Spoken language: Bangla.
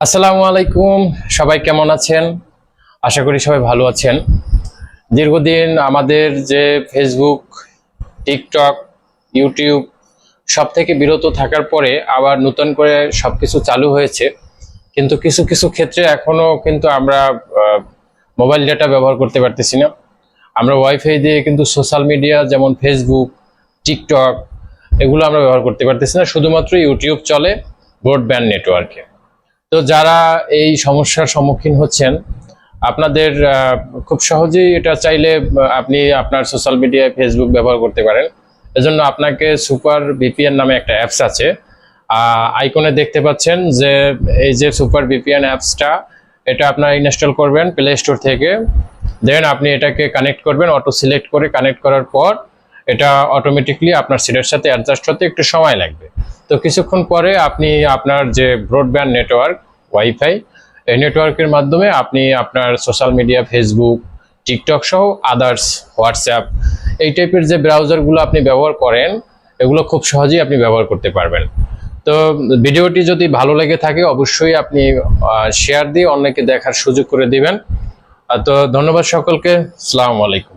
আসসালামু আলাইকুম। সবাই কেমন আছেন? আশা করি সবাই ভালো আছেন। দীর্ঘদিন আমাদের যে ফেসবুক টিকটক ইউটিউব সব থেকে বিরত থাকার পরে আবার নতুন করে সব কিছু চালু হয়েছে। কিন্তু কিছু কিছু ক্ষেত্রে এখনও কিন্তু আমরা মোবাইল ডেটা ব্যবহার করতে পারতেছি না। আমরা ওয়াইফাই দিয়ে কিন্তু সোশ্যাল মিডিয়া যেমন ফেসবুক টিকটক এগুলো আমরা ব্যবহার করতে পারতেছি না। শুধুমাত্র ইউটিউব চলে ব্রডব্যান্ড নেটওয়ার্কে তো যারা এই সমস্যার সম্মুখীন হচ্ছেন, আপনাদের খুব সহজেই এটা চাইলে আপনি আপনার সোশ্যাল মিডিয়ায় ফেসবুক ব্যবহার করতে পারেন। এজন্য আপনাকে সুপার ভিপিএন নামে একটা অ্যাপস আছে। আইকনে দেখতে পাচ্ছেন যে, এই যে সুপার ভিপিএন অ্যাপসটা এটা আপনারা ইনস্টল করবেন প্লে স্টোর থেকে। দেন আপনি এটাকে কানেক্ট করবেন অটো সিলেক্ট করে কানেক্ট করার পর এটা অটোমেটিকলি আপনার সিটের সাথে অ্যাডজাস্ট হতে একটু সময় লাগবে। তো কিছুক্ষণ পরে আপনি আপনার যে ব্রডব্যান্ড নেটওয়ার্ক ওয়াইফাই এই নেটওয়ার্কের মাধ্যমে আপনি আপনার সোশ্যাল মিডিয়া ফেসবুক টিকটক সহ আদার্স হোয়াটসঅ্যাপ এই টাইপের যে ব্রাউজারগুলো আপনি ব্যবহার করেন, এগুলো খুব সহজেই আপনি ব্যবহার করতে পারবেন। তো ভিডিওটি যদি ভালো লেগে থাকে, অবশ্যই আপনি শেয়ার দিয়ে অন্যকে দেখার সুযোগ করে দিবেন। তো ধন্যবাদ সকলকে। সালামু আলাইকুম।